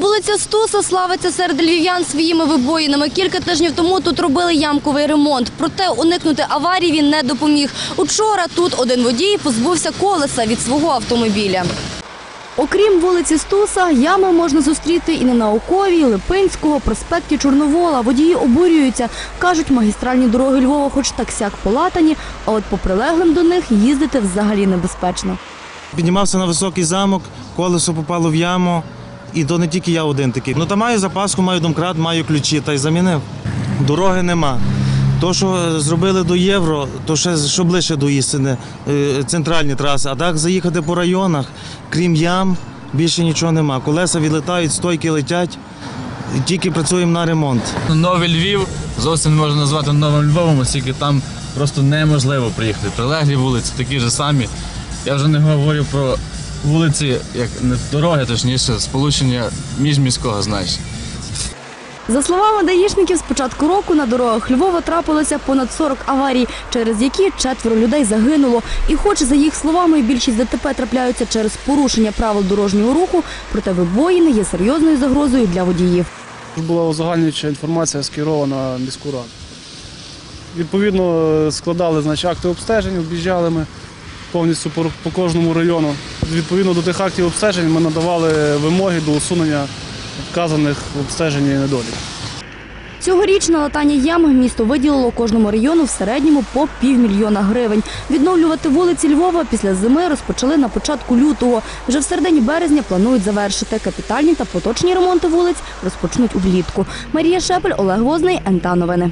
Вулиця Стуса славиться серед львів'ян своїми вибоїнами. Кілька тижнів тому тут робили ямковий ремонт. Проте уникнути аварії він не допоміг. Учора тут один водій позбувся колеса від свого автомобіля. Окрім вулиці Стуса, ями можна зустріти і на Науковій, Липинського, проспекті Чорновола. Водії обурюються. Кажуть, магістральні дороги Львова хоч так-сяк полатані, а от по прилеглим до них їздити взагалі небезпечно. Піднімався на високий замок, колесо попало в яму. І то не тільки я один такий. Ну та маю запаску, маю домкрат, маю ключі, та й замінив. Дороги нема. То, що е, зробили до євро, то ще що ближче до істини, е, центральні траси. А так заїхати по районах, крім ям, більше нічого нема. Колеса відлітають, стойки летять. Тільки працюємо на ремонт. Новий Львів зовсім не можна назвати новим Львовом, оскільки там просто неможливо приїхати. Прилеглі вулиці такі ж самі. Я вже не говорю про вулиці, як не дороги, точніше, сполучення міжміського значення. За словами даїшників, з початку року на дорогах Львова трапилося понад 40 аварій, через які четверо людей загинуло. І хоч, за їх словами, більшість ДТП трапляються через порушення правил дорожнього руху, проте вибоїни є серйозною загрозою для водіїв. Була узагальнююча інформація скерована міську раду. Відповідно, складали значить, акти обстежень, об'їжджали ми повністю по, кожному району. Відповідно до тих актів обстежень ми надавали вимоги до усунення вказаних в обстеженні недоліків. Цьогоріч на латання ям місто виділило кожному району в середньому по півмільйона гривень. Відновлювати вулиці Львова після зими розпочали на початку лютого. Вже в середині березня планують завершити. Капітальні та поточні ремонти вулиць розпочнуть влітку. Марія Шепель, Олег Возний, НТА Новини.